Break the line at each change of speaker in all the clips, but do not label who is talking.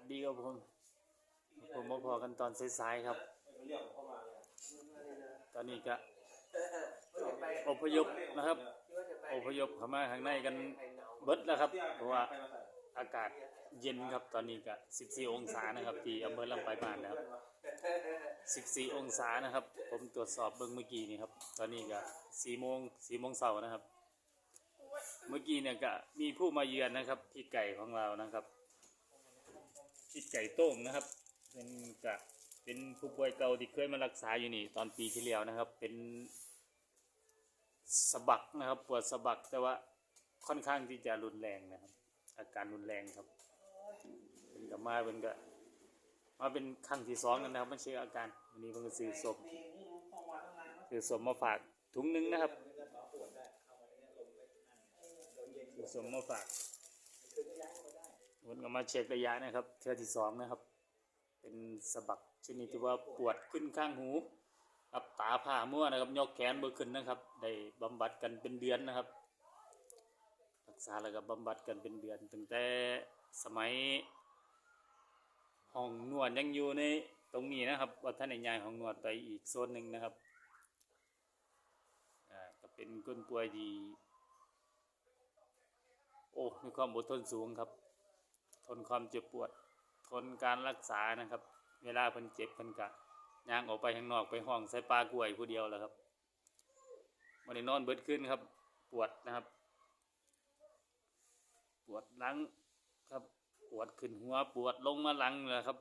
วัสดีครับผมผมมาพอกันตอนสายๆครับ ตอนนี้ก็อพยพนะครับ อพยพเข้ามาข้างในกันเบิดแล้วครับ เพราะว่าอากาศเย็นครับ ตอนนี้ก็ 14 องศานะครับ ที่อำเภอลำปลายมาศนะครับ 14 องศานะครับ ผมตรวจสอบเบิ่งเมื่อกี้นี่ครับ ตอนนี้ก็4โมง4โมงเช้านะครับ เมื่อกี้เนี่ยก็มีผู้มาเยือนนะครับ พี่ไก่ของเรานะครับ พี่ไก่โต้งนะครับ เป็นกะเป็นผู้ป่วยเก่าที่เคยมารักษาอยู่นี่ ตอนปีที่แล้วนะครับ เป็นสะบักนะครับปวดสะบักแต่ว่าค่อนข้างที่จะรุนแรงนะครับ อาการรุนแรงครับเป็นกับมาเป็นก็มาเป็นครั้งที่สองกันนะครับไม่ใช่อาการวันนี้เพิ่งจะซื้อศพซื้อศพมาฝากถุงนึงนะครับซื้อศพมาฝาก วนก็มาเช็คระยะนะครับเทือที่สองนะครับ เป็นสะบักชนิดที่ว่าปวดขึ้นข้างหูกับตาผ่ามั่วนะครับยกแขนเบอขึ้นนะครับ ได้บำบัดกันเป็นเดือนนะครับ รักษาแล้วก็บำบัดกันเป็นเดือนตั้งแต่สมัยห้องนวดยังอยู่ในตรงนี้นะครับว่าท่านในยายห้องนวดไปอีกโซนหนึ่งนะครับก็เป็นคนป่วยที่โอ้มีความอดทนสูงครับ ทนความเจ็บปวด ทนการรักษานะครับ เวลาเพิ่นเจ็บเพิ่นกะย่างออกไปข้างนอกไปห้องใส่ปลากล้วยผู้เดียวแล้วครับวันนี้นอนเบิดขึ้นครับ ปวดนะครับ ปวดหลังครับ ปวดขึ้นหัวปวดลงมาหลังเลยครับ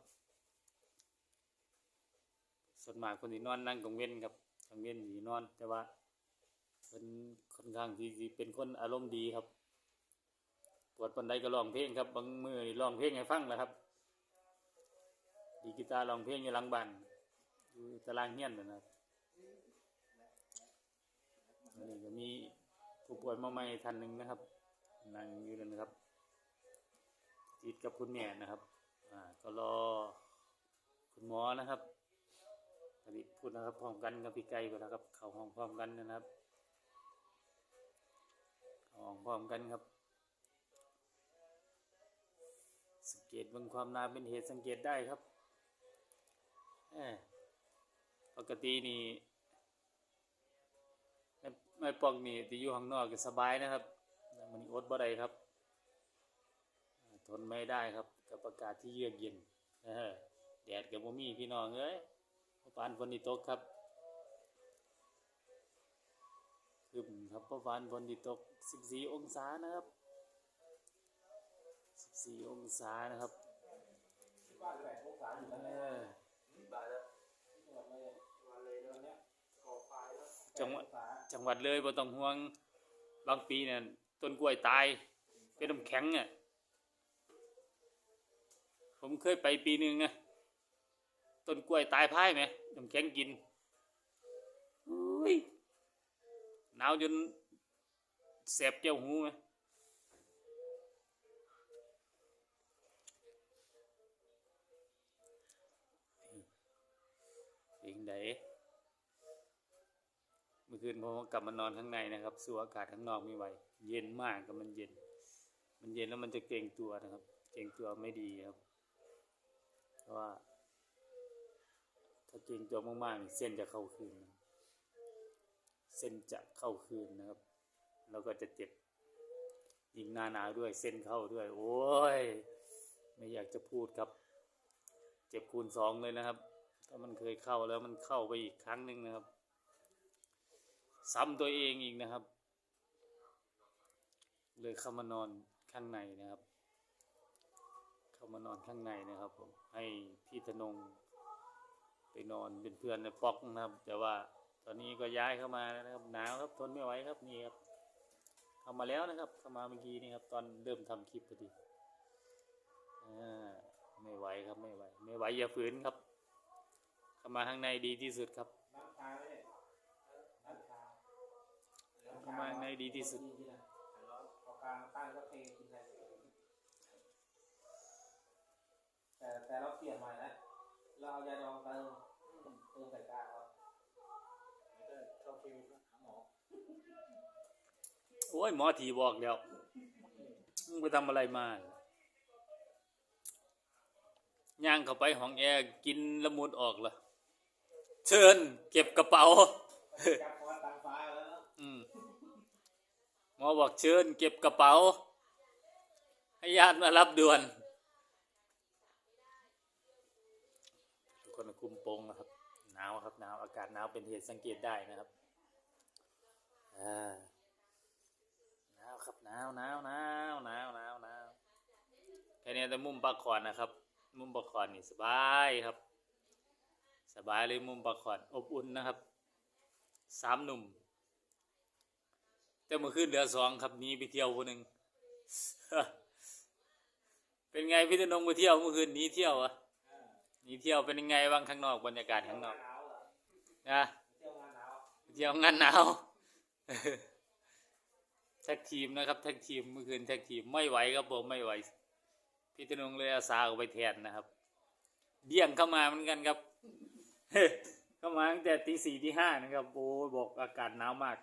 ส่วนมากคนที่นอนนั่งกังเว้นครับกังเว้นที่นอนแต่ว่าเป็นค่อนข้างที่เป็นคนอารมณ์ดีครับ ปวดปันใดก็ร้องเพลงครับบางมือนี่ร้องเพลงให้ฟังนะครับ ดีกีตาร์ร้องเพลงอยู่หลังบ้านอยู่ตารางเฮี้ยนนะครับนนี้ก็มีผู้ป่วยมาใหม่ท่านหนึ่งนะครับนั่งอยู่นั่นนะครับติดกับคุณแม่นะครับอ่าก็รอคุณหมอนะครับอดีพูดนะครับพร้อมกันกับพี่ไก่ไปแล้วครับ เข้าห้องพร้อมกันนะครับเข้าห้องพร้อมกันครับ สังเกตบางความนาเป็นเหตุสังเกตได้ครับปกตินี่ไม่ไม่ปองนี่ที่อยู่ข้างนอกก็สบายนะครับมันอดบ่ได้ครับ ทนไม่ได้ครับ กับอากาศที่เยือกเย็นแดดกับบ่มีพี่น้องเอ้ยบ่ปานฝนที่ตกครับครึมครับเพราะปานฝนที่ตก 14 องศานะครับ 14องศานะครับ
บ้านแหลกพวกสาอยู่
เอ
นั่นแหละ
อ
บ้านแล้ววันเลยวันเนี้ยก่อไฟแล้ว
จังหวัดจังหวัดเลยบ่ต้องห่วงบางปีเนี่ยต้นกล้วยตายเป็นน้ำแข็งอะผมเคยไปปีหนึ่งอะต้นกล้วยตายพ่ายไหมน้ำแข็งกินอุ้ยหนาวจนแสบเจ้าหูไหม เองไดเมื่อคืนผมกลับมานอนข้างในนะครับสูอากาศข้างนอกไม่ไหวเย็นมากก็มันเย็น มันเย็นแล้วมันจะเกรงตัวนะครับ เกรงตัวไม่ดีครับเพราะว่า ถ้าเกรงตัวมากๆเส้นจะเข้าคืนนะเส้นจะเข้าคืนนะครับ แล้วก็จะเจ็บยิงหน้าหนาวด้วย เส้นเข้าด้วย โอ้ย ไม่อยากจะพูดครับ เจ็บคูณสองเลยนะครับ ถ้ามันเคยเข้าแล้วมันเข้าไปอีกครั้งหนึ่งนะครับ ซ้ำตัวเองอีกนะครับ เลยเข้ามานอนข้างในนะครับ เข้ามานอนข้างในนะครับผมให้พี่ธนงไปนอนเป็นเพื่อนในป๊อกนะครับ แต่ว่าตอนนี้ก็ย้ายเข้ามาแล้วนะครับหนาวครับทนไม่ไหวครับนี่ครับเข้ามาแล้วนะครับเข้ามาเมื่อกี้นี่ครับ ตอนเริ่มทำคลิปพอดีอ่าไม่ไหวครับไม่ไหว ไม่ไหวอย่าฝืนครับ เข้ามาข้างในดีที่สุดครับ
น้ำชาไม่ได้น้ำชา
เข้ามาข้างในดีที่สุด
ที่นะร้อนเอากลางตั้งก็เทกินได้แต่แต่เราเปลี่ยนใหม่แล้วเราเอายาดองเติมเติมใส่กากเอาไม่ได้เข้าคิวหาหมอ
โอ้ยหมอถีบอกแล้วมึงไปทำอะไรมาย่างเข้าไปห้องแอร์กินละมุดออกละ เชิญ เก็บกระเป๋า
จับคอตังฟ้าแล้วเนอะ
อืมหมอบอกเชิญ เก็บกระเป๋า ให้ญาติมารับด่วนทุกคนคุมโปงนะครับหนาวครับหนาวอากาศหนาวเป็นเหตุสังเกตได้นะครับอ่าหนาวครับหนาวหนาวหนาวหนาวหนาวหนาวแค่นี้แต่มุมปลาขอนนะครับ มุมปลาขอนนี่สบายครับ สบายเลยมุมปลาขอนอบอุ่นนะครับสามหนุ่ม แต่เมื่อคืนเหลือสองครับนี้ไปเที่ยวคนหนึ่งเป็นไงพี่ธนงไปเที่ยวเมื่อคืนนี้เที่ยวอะนี้เที่ยวเป็นยังไงบ้างข้างนอกบรรยากาศข้างนอก
นะเที่ยวงานหนาว
เที่ยวงานหนาวแท็กทีมนะครับแท็กทีมเมื่อคืนแท็กทีมไม่ไหวครับผมไม่ไหวพี่ธนงเลยอาสาออกไปแทนนะครับเดี่ยงเข้ามาเหมือนกันครับ เข้ามาตั้งแต่ตีสี่ตีห้านะครับโอ้บอกอากาศหนาวมาก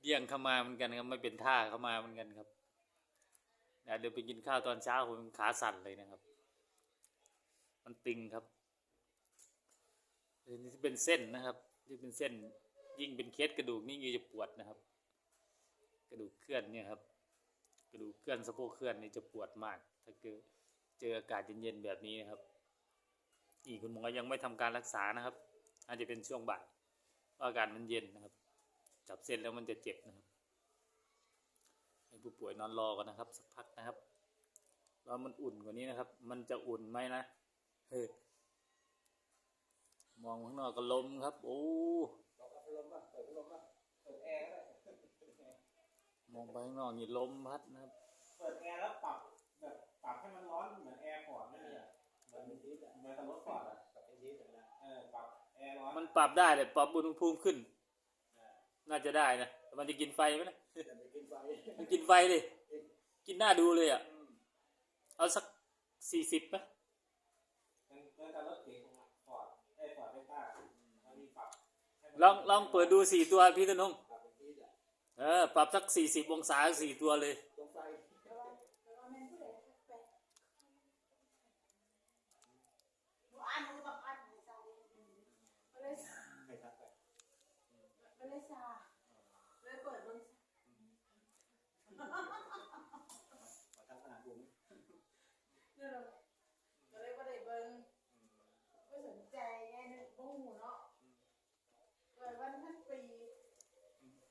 เดี่ยงเข้ามาเหมือนกันครับไม่เป็นท่าเข้ามาเหมือนกันครับเดี๋ยวไปกินข้าวตอนเช้าผมขาสั่นเลยนะครับ มันตึงครับนนี้เป็นเส้นนะครับที่เป็นเส้นยิ่งเป็นเคสกระดูกนี่ยิ่งจะปวดนะครับ กระดูกเคลื่อนเนี่ยครับ กระดูกเคลื่อนสะโพกเคลื่อนนี่จะปวดมาก ถ้าเกิดเจออากาศเย็นๆแบบนี้นะครับ อีกคุณหมอยังไม่ทำการรักษานะครับ อาจจะเป็นช่วงบ่ายเพราะอากาศมันเย็นนะครับ จับเส้นแล้วมันจะเจ็บนะครับให้ผู้ป่วยนอนรอกันนะครับ สักพักนะครับรอมันอุ่นกว่านี้นะครับ มันจะอุ่นไหมนะเฮ้ยมองข้างนอกก็ลมครับ โอ้
เราก็พัดลมป่ะเปิดพัดลมป่ะเปิดแอร์ก็ได้
มองไปข้างนอกนี่ลมพัดนะครับ
เปิดแอร์แล้วปรับแบบปรับให้มันร้อนเหมือนแอร์ มือนเป็นทีสอะเหมือนกับรถฟอร์ดอะปรับเป็นทีสนะเออปรับแอร์ร้อน
มันปรับได้เลยปรับอุณหภูมิขึ้น น่าจะได้นะแต่มันจะกินไฟไหมนะ
จะไปกินไฟ
มันกินไฟดิกินหน้าดูเลยอะ เอาสักสี่สิบไหม
มันเหมือนกับรถเก๋งของฟอร์ดไอ้ฟอร์ดไม่กล้ามันมีปรับให้มัน
ลองลองเปิดดูสี่ตัวพี่ธนง
ปรับเป็นทีสอะ
เออปรับสักสี่สิบองศาสี่ตัวเลย
ตรงไฟ ไม่ทักไป ขอทักขนาดดูไหม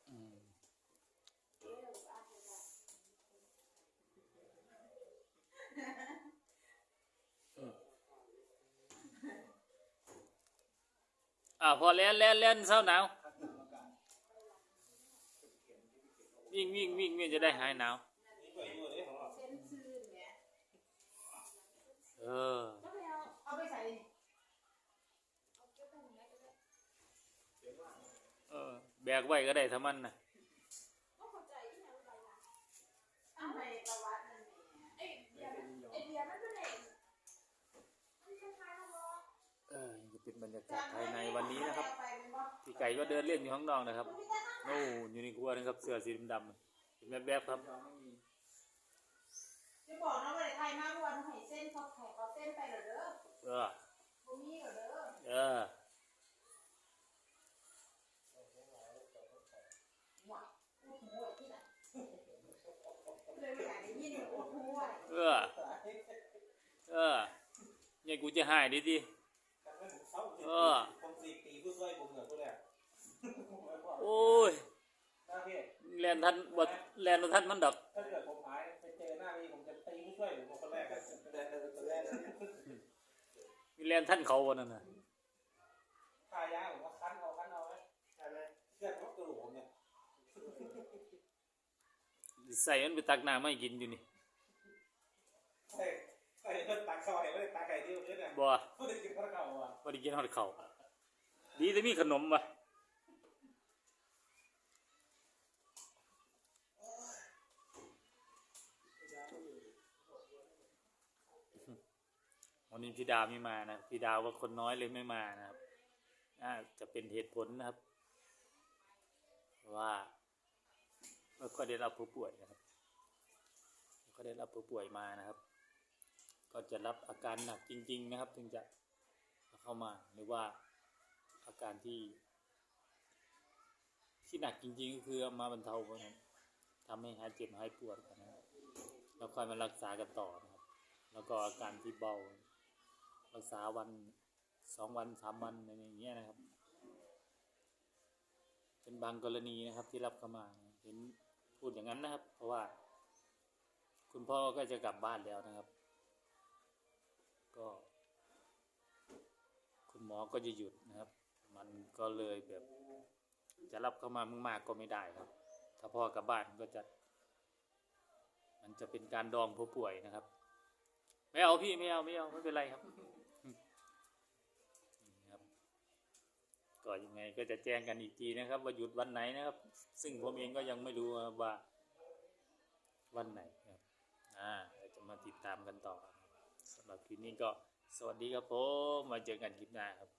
อืมอ่าพอแล้วแล้วแล้วเศร้าหนาว
ทักหนักอากาศ
วิ่งวิ่งวิ่งวิ่งจะได้หายหนาว
เอยู่เลยขอเรา
เออ
เอาไปใส่
เออแบกไว้ก็ได้ถ้ามันนะ
เอาไปประวัตินั่นเองไอ้ไอ้เบียมันเป็นเองมันคล้ายๆนะบอ
เออนี่เป็นบรรยากาศภายในวันนี้นะครับ พี่ไก่ก็เดินเล่นอยู่ข้างนอกนะครับโอ้อยู่ในครัวนะครับ เสื้อสีดำๆเห็นแวบๆครับ
ยอมไม่มี
จะบอกนะว่าไทยมากวันไห้เส้นเขาไข่เขาเส้นไปเหรอเด้อ
เออ
บ่มีเหรอเด้อ
เออ
หวังพูดหัวที่ไหนเลยไม่อยากได้ยินพูดหัว
เออ เออเนี่ยกูจะหายดิดิ
การไม่ผมเศร้าจริง
เออ
ผมสี่ปีผู้ช่วยผมเหนือผู้แรก
โอ้ย
หน้าพี่
แลนทันบดแลนบ่ทันมันดอก
ถ้าเกิดผมหายไปเจอหน้าพี่ผมจะตีผู้ช่วยผมคนแรกอะแต่คนแรก
มีแลนทันเขาวันนั้นน่ะ
ทายาผมว่าคั้นเอาคั้นเอาไหมใช่ไหมเพื่อนเขากระดูกผมเนี่ย
ใส่มันไปตักน้ำไม่กินอยู่นี่
ใช่ใช่เพื่อนตักเข้าไปไม่ได้ตักไก่ที่ผมเนี่ย
บ่
เพื่อนกินข้าวเก่าอะ
บ่ได้กินฮอดเขาว ดีแต่มีขนมบ่วันนี้พี่ดาวไม่มานะพี่ดาวว่าคนน้อยเลยไม่มานะครับน่าจะเป็นเหตุผลนะครับ ว่าไม่ค่อยได้รับผู้ป่วยนะครับไม่ค่อยได้รับผู้ป่วยมานะครับ ก็จะรับอาการหนักจริง ๆ นะครับ ถึงจะเข้ามาหรือว่า อาการที่ ที่หนักจริง ๆ ก็คือเอามาบรรเทาเพราะนั้นทำให้หายเจ็บหายปวดกันนะครับแล้วค่อยมารักษากันต่อนะครับ แล้วก็อาการที่เบา รักษาวันสองวันสามวันอะไรอย่างเงี้ยนะครับ เป็นบางกรณีนะครับที่รับเข้ามาเห็นพูดอย่างนั้นนะครับ เพราะว่า คุณพ่อก็จะกลับบ้านแล้วนะครับ ก็ คุณหมอก็จะหยุดนะครับ มันก็เลยแบบ จะรับเข้ามามากๆก็ไม่ได้ครับ ถ้าพ่อกลับบ้านก็จะ มันจะเป็นการดองผู้ป่วยนะครับ ไม่เอาพี่ไม่เอาไม่เอาไม่เป็นไรครับนะครับ ก็ยังไงก็จะแจ้งกันอีกทีนะครับ ว่าหยุดวันไหนนะครับ ซึ่งผมเองก็ยังไม่รู้ว่า วันไหนครับ อ่าจะมาติดตามกันต่อสำหรับคลิปนี้ก็สวัสดีครับผม มาเจอกันคลิปหน้าครับ